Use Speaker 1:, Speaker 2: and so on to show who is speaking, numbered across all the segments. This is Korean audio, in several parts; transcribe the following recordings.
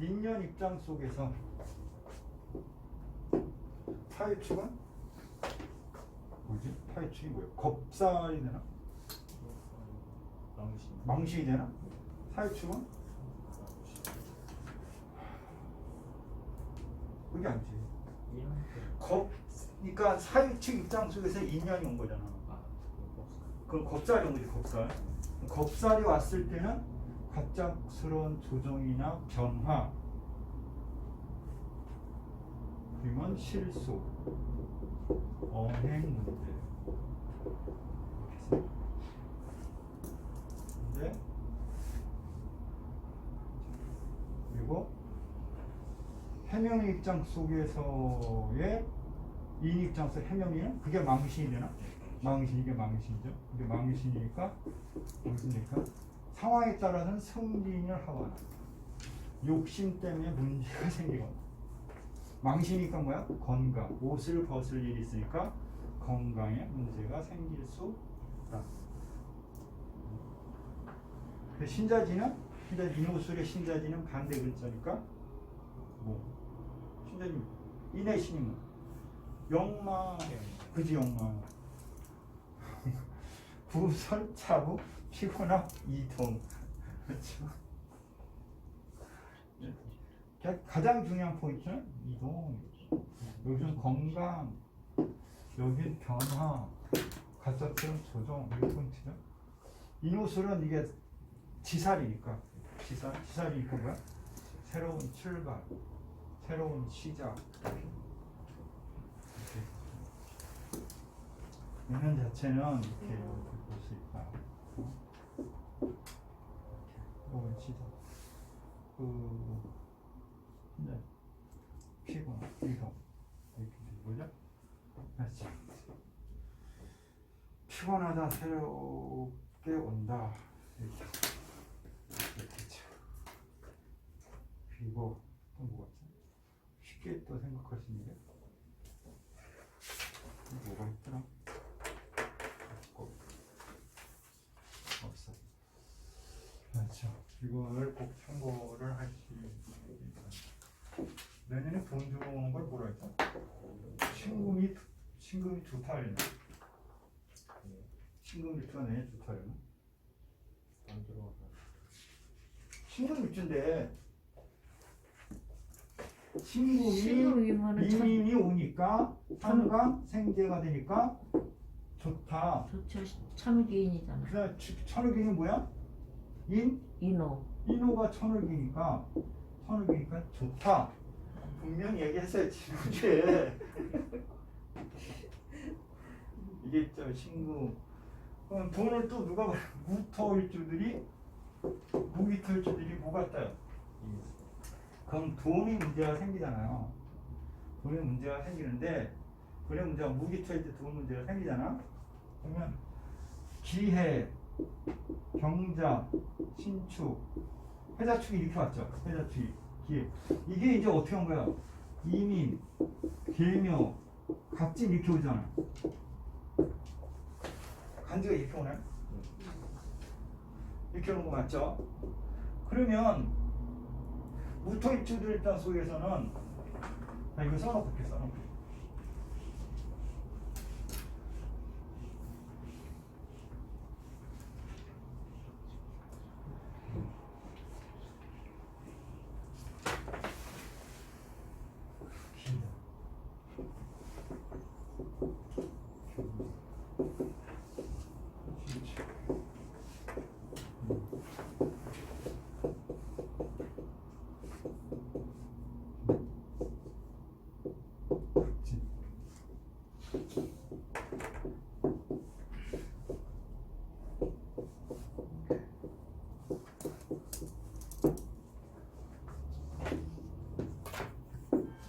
Speaker 1: 인연 입장 속에서 타의축은 뭐지? 타의축이 뭐야? 겁살이 되나?
Speaker 2: 망신.
Speaker 1: 망신이 되나? 타의축은 그게 아니지. 겁, 그러니까 사유축 입장 속에서 인연이 온 거잖아. 그건 겁살이 온 거지, 겁살. 겁살이 왔을 때는 갑작스러운 조정이나 변화, 그러면 실수, 언행 문제. 근데 그리고 해명의 입장 속에서의 인 입장 속 해명이는 그게 망신이 되나? 망신 이게 망신이죠. 이게 망신이니까 망신이니까 상황에 따라서는 승진을 하거나 욕심 때문에 문제가 생기거나. 망신이니까 뭐야? 건강. 옷을 벗을 일이 있으니까 건강에 문제가 생길 수 있다. 그 신자지는 신자지 인호술의 신자지는 반대 글자니까 뭐? 신자님 인내심은 영마 그지 영마. 구설 차부 피곤함 이동 그렇죠? 가- 가장 중요한 포인트는 이동 여기는 건강 여기 변화 가짜처럼 조정 이게 포인트죠. 인호술은 이게 지살이니까. 지살 지살이니까 뭐야? 새로운 출발 새로운 시작. 인연 자체는 이렇게 볼 수 있다 새로운 시작 그 이제 피곤 이동 이렇게 거죠 그렇지. 피곤하다 새롭게 온다. 이렇게. 그리고 또 뭐가 있지? 쉽게 또 생각할 수 있는 게 뭐가 있더라 없고 없어 그렇죠 이거를 꼭 참고를 하시기 내년에 돈 주고 오는 걸 뭐라 했죠? 신금이 신금이 좋다 그랬나? 신금 일주가 내년 좋다 그랬나?
Speaker 2: 안 들어가서.
Speaker 1: 신금 일주인데 신금이 이민이 오니까 삼강 생재가 되니까 좋다.
Speaker 3: 좋죠. 참기인이잖아.
Speaker 1: 그다음 천흑인이 뭐야? 인
Speaker 3: 인호.
Speaker 1: 인호가 천흑이니까 천흑이니까 좋다. 분명히 얘기했어요 지난주에. 이게 저 신구. 그럼 돈을 또 누가 벌? 무토일주들이 무기토일주들이 뭐가 떠요? 그럼 돈이 문제가 생기잖아요. 돈이 문제가 생기는데 돈의 문제가 무기토일 때 돈 문제가 생기잖아. 그러면 기해, 경자, 신축, 회자축이 이렇게 왔죠. 회자축이 기해. 이게 이제 어떻게 한 거야? 이민, 계묘, 갑진 이렇게 오잖아. 간지가 이렇게 오네. 이렇게 오는 거 맞죠? 그러면 무토입주들 일단 속에서는 자 이거 써놓고 이렇게 써놓고 그치.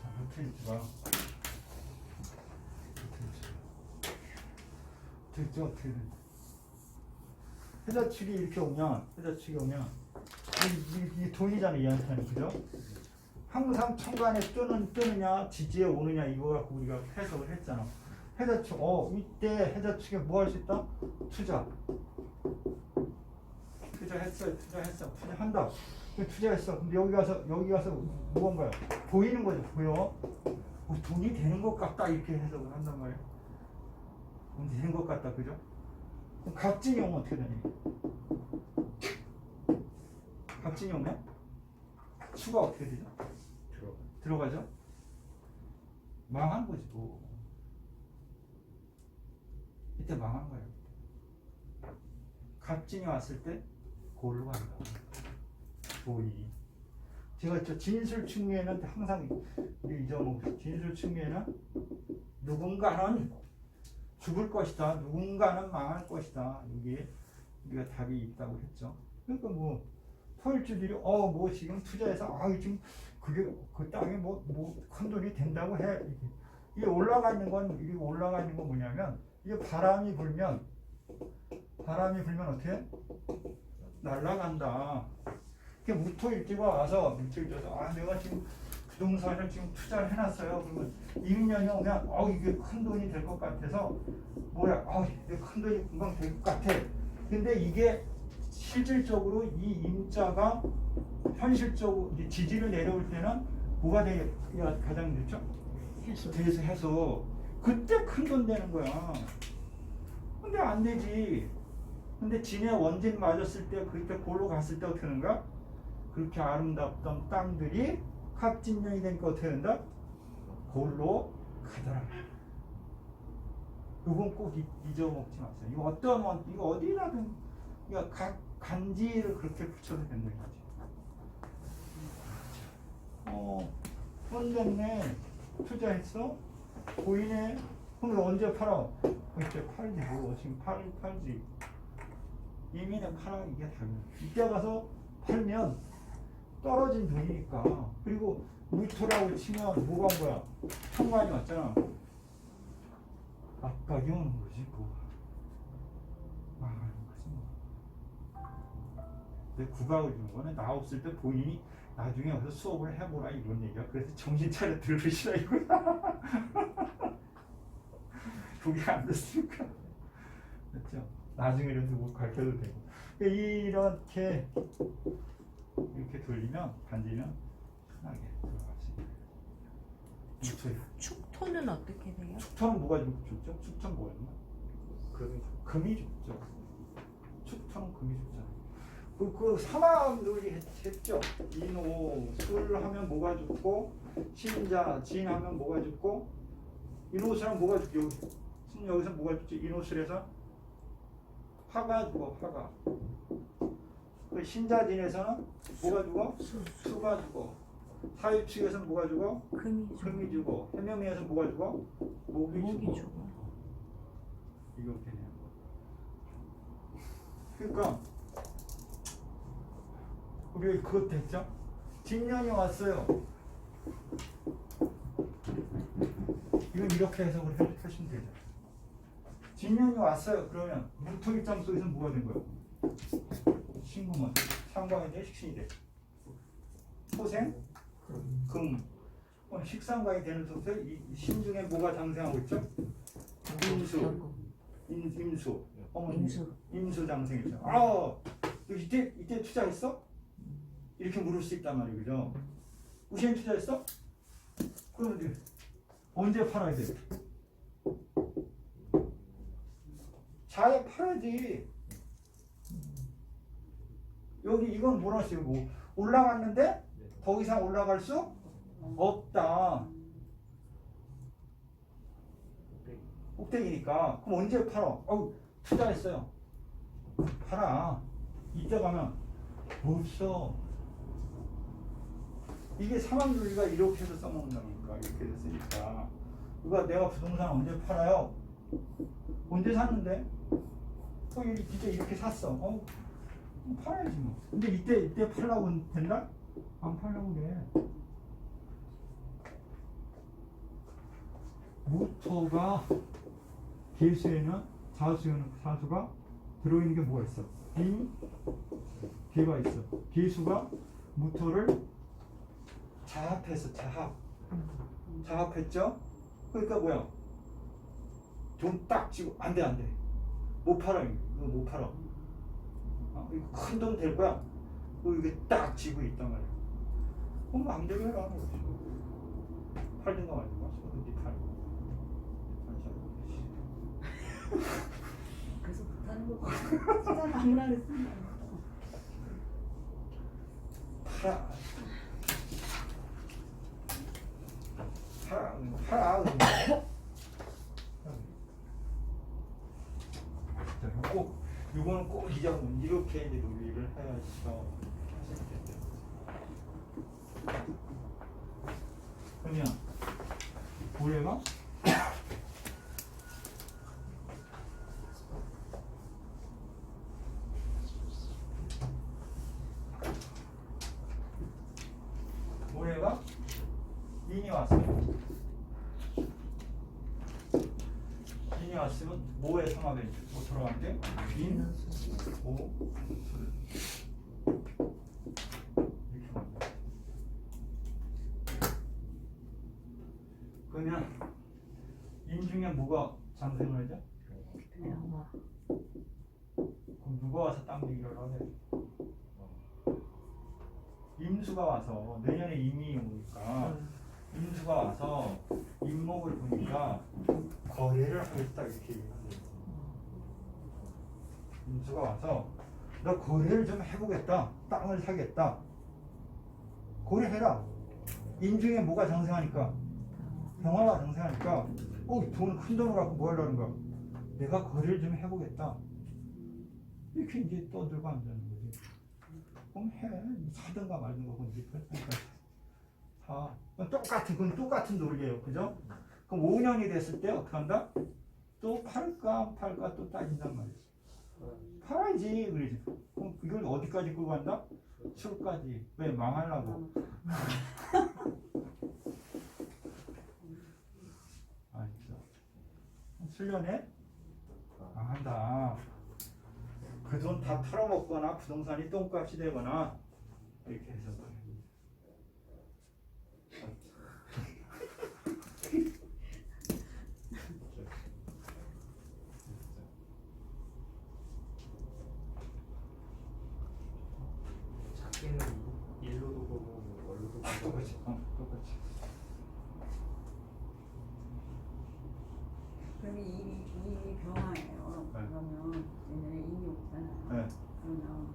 Speaker 1: 자, 어떻게 있지마. 어떻게 어떻게 돼? 회자축이 이렇게 오면 회자축이 오면 이, 이, 이 돈이잖아 얘한테는 그죠? 항상 천간에 뜨는 뜨느냐 지지에 오느냐 이거 갖고 우리가 해석을 했잖아. 해자축 어 이때 해자축에 뭐 할 수 있다? 투자. 투자했어요. 투자했어. 투자한다. 그 투자했어. 근데 여기 가서 여기 가서 거야? 보이는 거죠. 보여. 어, 돈이 되는 것 같다 이렇게 해석을 한단 말이야. 돈 이 되는 것 같다, 그죠? 그럼 갑진용 어떻게 되니? 갑진용은 수가 어떻게 되죠?
Speaker 2: 들어가.
Speaker 1: 들어가죠? 망한 거지 뭐. 이때 망한 거예요. 갑진이 왔을 때 골로 간다. 보이. 제가 저 진술 측면에는 항상 우리 잊어먹고 진술 측면에는 누군가는 죽을 것이다. 누군가는 망할 것이다. 이게 우리가 답이 있다고 했죠. 그러니까 뭐 토일주들이 어 뭐 지금 투자해서 아 지금 그게 그 땅에 뭐뭐 큰 돈이 된다고 해. 이게. 이게 올라가 있는 건 이게 올라가 있는 건 뭐냐면 이게 바람이 불면 바람이 불면 어떻게 날아간다. 이게 무토일지가 와서 무토일지가 아 내가 지금 부동산을 지금 투자를 해놨어요. 그러면 2년이 오면 어 이게 큰 돈이 될 것 같아서 뭐야 어큰 돈이 금방 될 것 같아. 근데 이게 실질적으로 이 임자가 현실적으로 지지를 내려올 때는 뭐가 되게 가장 좋죠?
Speaker 3: 해서
Speaker 1: 해서 그때 큰 돈 되는 거야. 근데 안 되지. 근데 진해 원진 맞았을 때 그때 골로 갔을 때 어떻게 하는가? 그렇게 아름답던 땅들이 갑진년이 되니까 어떻게 된다? 골로 가더라. 이건 꼭 잊- 잊어먹지 마세요. 이거 어떤 원, 이거 어디라든 이거 각 간지를 그렇게 붙여도 된다는 거지. 어, 헌됐네. 투자했어? 보이네? 그럼 언제 팔아? 어, 이제 팔지 뭐 지금 팔, 팔지 이민은 팔아 이게 당연 이때 가서 팔면 떨어진 돈이니까 그리고 물토라고 치면 뭐가 온 거야? 현관이 왔잖아 압박이 오는 거지 뭐 망하는 거지 뭐 근데 국악을 주는 거는 나 없을 때 본인이 나중에 와서 수업을 해보라 이런 얘기야. 그래서 정신 차려 들으시라 이거야. 그게 안 됐으니까. 그렇죠? 나중에라도 뭐 가르쳐도 되고. 그러니까 이렇게 이렇게 돌리면 반지는 편하게 들어가지. 축
Speaker 3: 축토는 어떻게 돼요?
Speaker 1: 축터는 뭐가 좀 좋죠? 축터는 뭐가 좋나?
Speaker 2: 금이
Speaker 1: 금이 좋죠. 축터는 금이 좋잖아요. 그, 그 사막놀이 했- 했죠. 인호, 술 하면 뭐가 좋고, 신자, 진 하면 뭐가 좋고, 인호술은 뭐가 좋죠? 여기, 여기서 뭐가 좋죠? 인호술에서 화가 죽어, 화가. 그 신자진에서는 뭐가 죽어?
Speaker 3: 수,
Speaker 1: 수가 죽어. 사유측에서는 뭐가 죽어?
Speaker 3: 금이 주
Speaker 1: 금이 죽어. 해명에서 뭐가 죽어? 목이
Speaker 3: 목이
Speaker 1: 죽어.
Speaker 3: 죽어.
Speaker 1: 이렇게 되는 거. 그러니까 우리 그것 됐죠? 진년이 왔어요. 이건 이렇게 해석을 해- 하시면 되죠. 진년이 왔어요. 그러면 무토 입장 속에서 뭐가 된 거예요? 신금은 상관이 돼, 식신이 돼. 토생, 금. 어, 식상관이 되는 속에서 이 신중에 뭐가 장생하고 있죠? 임수. 임, 임수 어머니
Speaker 3: 임수.
Speaker 1: 임수 장생이죠. 아, 너 이때 이때 투자했어? 이렇게 물을 수 있단 말이에요, 그죠? 우시엔 투자했어? 그럼 이제 언제 팔아야 돼? 자에 팔아야지. 여기 이건 뭐라어요 뭐 올라갔는데 더 이상 올라갈 수 없다. 꼭대기니까 그럼 언제 팔아? 어우 투자했어요. 팔아. 이때 가면 없어. 이게 상황주의가 이렇게 해서 써먹는다니까 이렇게 됐으니까 누가 내가 부동산 언제 팔아요? 언제 샀는데? 어 진짜 이렇게 샀어. 어 팔아야지 뭐. 근데 이때 이때 팔라고 된다? 안 팔라고 그래. 무토가 개수에는 자수에는 사수가 들어있는 게 뭐가 있어? 임, 개가 있어. 개수가 무토를 자합했어. 자합. 자합했죠? 그러니까 뭐야? 돈딱 쥐고 안돼 안돼. 못 팔아 이거 못 팔아. 어, 이거 큰돈 될 거야. 또 이게 딱 지고 있단 말이야. 그럼 마음대로 해라. 팔든가 말든가. 어디 팔.
Speaker 4: 그래서 못하는 거 세상 아무나 그랬습니다.
Speaker 1: 팔아. 팔아. 팔아. 자, 꼭 이거는 꼭 이제 이렇게 이제 논리를 해야죠. 그러면 고래가 고래가 인이 왔어요. 인이 왔으면 뭐에 성합에 뭐 들어간 게? 인, 이렇게 나옵니다. 그러면 인 중에 뭐가 장생을 하죠?
Speaker 3: 영화.
Speaker 1: 그럼 누가 와서 땅 얘기를 하래? 임수가 와서 내년에 임이 오니까 임수가 와서 임목을 보니까 거래를 하겠다 이렇게 얘기하는 임수가 와서 너 거래를 좀 해보겠다. 땅을 사겠다. 거래해라. 인중에 뭐가 장생하니까? 병화가 장생하니까 어, 돈, 큰 돈을 갖고 뭐 하려는 거야? 내가 거래를 좀 해보겠다. 이렇게 이제 떠들고 앉는 거지. 그럼 해. 사든가 말든가 그건 이제 그러니까 사 똑같은 그건 똑같은 논리예요. 그죠? 그럼 5년이 됐을 때 어떻게 한다? 또 팔까 안 팔까 또 따진단 말이야 팔아야지. 그러지. 그럼 이걸 어디까지 끌고 간다? 술까지. 왜? 망하려고. 알겠어. 술년에? 망한다. 그 돈 다 털어먹거나 부동산이 똥값이 되거나 이렇게 해서 그래.
Speaker 2: 작게는 일로도 보고 뭐 월로도
Speaker 1: 아,
Speaker 2: 보고
Speaker 1: 똑같이 어, 똑같이
Speaker 4: 그럼 이 일이 이 일이 병화예요.
Speaker 1: 네.
Speaker 4: 그러면 내년에 인이 오잖아요.
Speaker 1: 네.
Speaker 4: 그러면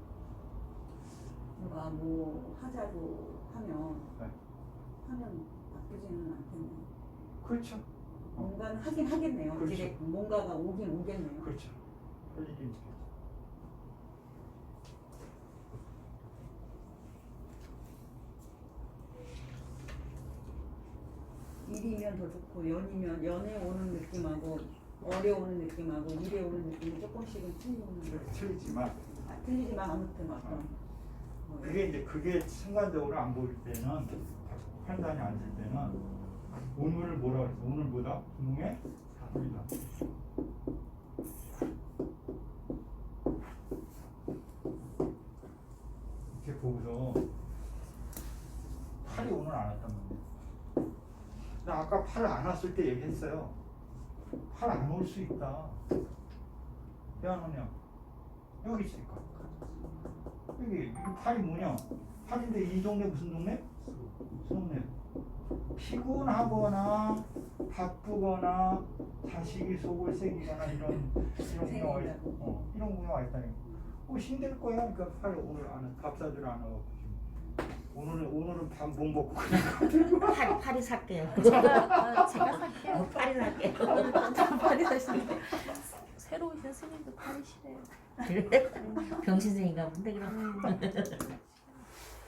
Speaker 4: 누가 뭐 하자고 하면
Speaker 1: 네.
Speaker 4: 하면 나쁘지는 않겠네요.
Speaker 1: 그렇죠
Speaker 4: 뭔가는 하긴 하겠네요.
Speaker 1: 그렇죠.
Speaker 4: 이제 뭔가가 오긴 오겠네요.
Speaker 1: 그렇죠 할 일이 있겠죠.
Speaker 4: 일이면 더 좋고 연이면 연에 오는 느낌하고 월에 오는 느낌하고 일에 오는 느낌이 조금씩은 틀리는
Speaker 1: 이렇게 틀리지만.
Speaker 4: 아, 틀리지만 아무튼 어떤 뭐
Speaker 1: 그게 이제 그게 순간적으로 안 보일 때는 판단이 안 될 때는 오늘을 뭐라 그랬어? 오늘보다? 분홍의 사물이다. 이렇게 보고서 팔이 오늘 안 왔단 말이야 나 아까 팔 안 왔을 때 얘기했어요 팔 안 올 수 있다 왜 안 오냐 여기 있으니까 여기 이 팔이 뭐냐? 팔인데 이 동네 무슨 동네? 동네. 피곤하거나 바쁘거나 자식이 속을 새기거나 이런 이런 경우가 와 있, 어, 이런 경우가 와 있다니. 어 힘들 거야. 그러니까 팔 오늘 안밥 사주러 안 하고 오늘은 오늘은 밥못 먹고 그냥
Speaker 3: 파리 파리 살게요.
Speaker 5: 제가 아, 제가 살게요.
Speaker 3: 파리 살게요.
Speaker 5: 파리 사시는데 새로 오신 스님도 파리시래요.
Speaker 3: 그래? 병신생인가 본데 그럼.
Speaker 5: 음,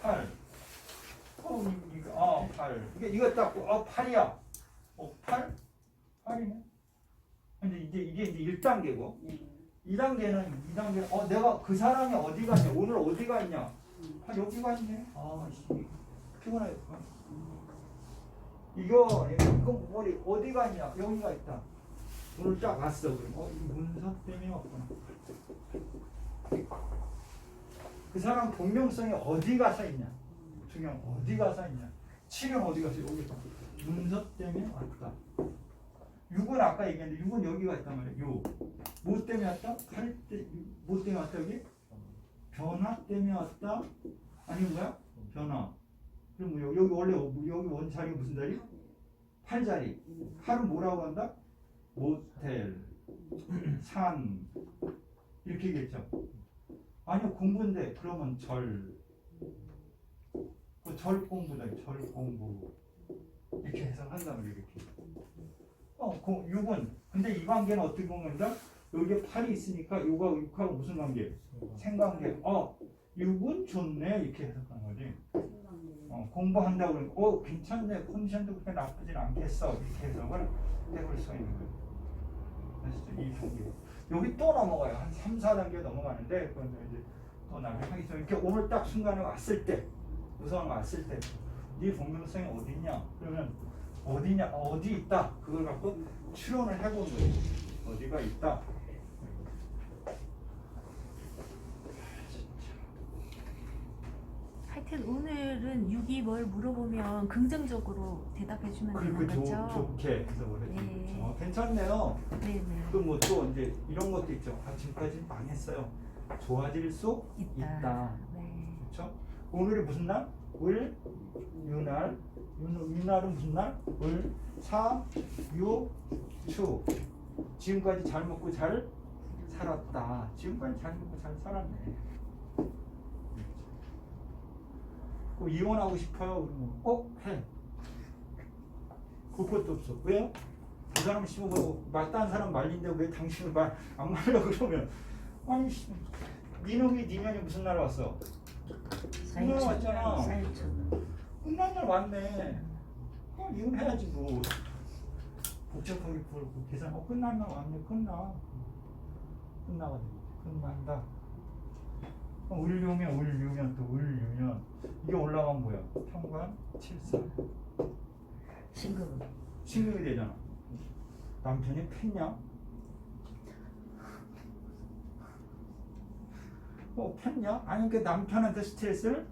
Speaker 1: 팔. 어 이거 어 팔. 이게 이거 딱어 팔이야. 어 팔? 팔이네. 근데 이제 이게 이제 1 단계고
Speaker 4: 예.
Speaker 1: 2단계는 2 단계는 어 내가 그 사람이 어디 갔냐 오늘 어디 가 있냐 아 여기가 있네. 아 씨 피곤해. 이거 이거 머리 어디 갔냐? 여기가 있다. 오늘 딱 왔어 그럼. 어 문서 때문에 왔구나. 그 사람 본명성이 어디 가서 있냐? 중요한 거 어디 가서 있냐? 치료는 어디 가서 여기 있다. 문서 때문에 왔다. 6은 아까 얘기했는데 6은 여기가 있단 말이에요 요. 뭐 때문에 왔다? 팔 때, 뭐 때문에 왔다 여기? 변화 때문에 왔다? 아닌 거야? 변화. 그럼 뭐 여기, 여기 원래 여기 원자리 무슨 자리? 팔자리. 팔은 뭐라고 한다? 모텔, 산 이렇게 얘기했죠. 아니요 공부인데 그러면 절. 그절 공부다. 절 공부. 이렇게 해석한다면 이렇게. 어, 그 6은 근데 이 관계는 어떻게 보면 여기에 팔이 있으니까 요가 6하고 무슨 관계? 생관계. 어, 6은 좋네. 이렇게 해석한 거지. 어, 공부한다고 그러면 어 괜찮네. 컨디션도 그렇게 나쁘진 않겠어. 이렇게 해석을 해볼 수 있는 거예요. 그래서 이 단계. 여기 또 넘어가요. 한 3, 4단계 넘어가는데 그건 이제 또 나중에 하기 전에 이렇게 오늘 딱 순간에 왔을 때 우선 왔을 때네 공동성이 어디냐? 그러면 어디냐? 어디 있다? 그걸 갖고 추론을 해본 거예요. 어디가 있다
Speaker 5: 하여튼 오늘은 6이 뭘 물어보면 긍정적으로 대답해 주면
Speaker 1: 그리고
Speaker 5: 되는
Speaker 1: 좋,
Speaker 5: 거죠?
Speaker 1: 좋게 해석을 해준
Speaker 5: 네.
Speaker 1: 거죠 어, 괜찮네요
Speaker 5: 네네.
Speaker 1: 그뭐또 이제 이런 것도 있죠. 아, 지금까지 망했어요. 좋아질 수
Speaker 5: 있다.
Speaker 1: 있다.
Speaker 5: 네.
Speaker 1: 그렇죠? 오늘이 무슨 날? 을, 유날. 유- 유날은 무슨 날? 을, 사, 유, 추. 지금까지 잘 먹고 잘 살았다. 지금까지 잘 먹고 잘 살았네. 그 이혼하고 싶어요. 그러면 어 해. 그것도 없어. 왜요? 그 사람 씨뭐 맞다는 사람 말린데 왜 당신은 말안 말려 그러면 아니 씨, 네 놈이 네 년이 무슨 날 왔어? 끝날 왔잖아. 끝난 날 왔네. 어, 이혼해야지 뭐. 복잡하게 그 계산. 어 끝난 날 왔네. 끝나. 끝나가지고 끝난다. 어, 을류면 을류면 또 을류면 이게 올라간 뭐야? 평관 칠산.
Speaker 3: 신금.
Speaker 1: 신경이 되잖아. 남편이 팼냐? 어, 팼냐? 아니, 그 남편한테 스트레스를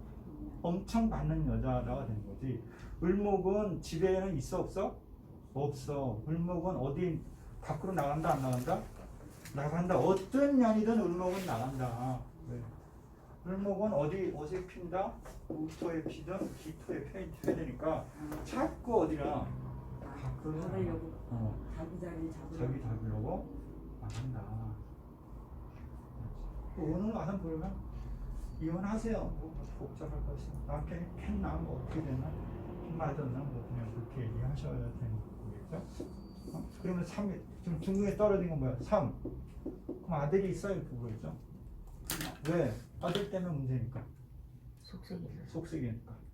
Speaker 1: 엄청 받는 여자가 된 거지. 을목은 집에는 있어, 없어? 없어. 을목은 어디 밖으로 나간다, 안 나간다? 나간다. 어떤 년이든 을목은 나간다. 왜? 을목은 어디, 어디에 핀다? 우토에 피든 기토에 펴야 되니까 자꾸 어디나 밖으로
Speaker 4: 받으려고
Speaker 1: 어,
Speaker 4: 자기 자리 잡으려고
Speaker 1: 자기 잡으려고 나간다. 그 오늘 와서 보면 이혼하세요. 뭐 복잡할 거 있어. 남편이 폈나 뭐 어떻게 됐나 맞았나 뭐 그냥 그렇게 얘기하셔야 되는 거겠죠. 어? 그러면 3이 지금 중국에 떨어진 건 뭐야? 3. 그럼 아들이 있어요 그거겠죠. 왜? 아들 때문에 문제니까
Speaker 3: 속색이.
Speaker 1: 속색이니까.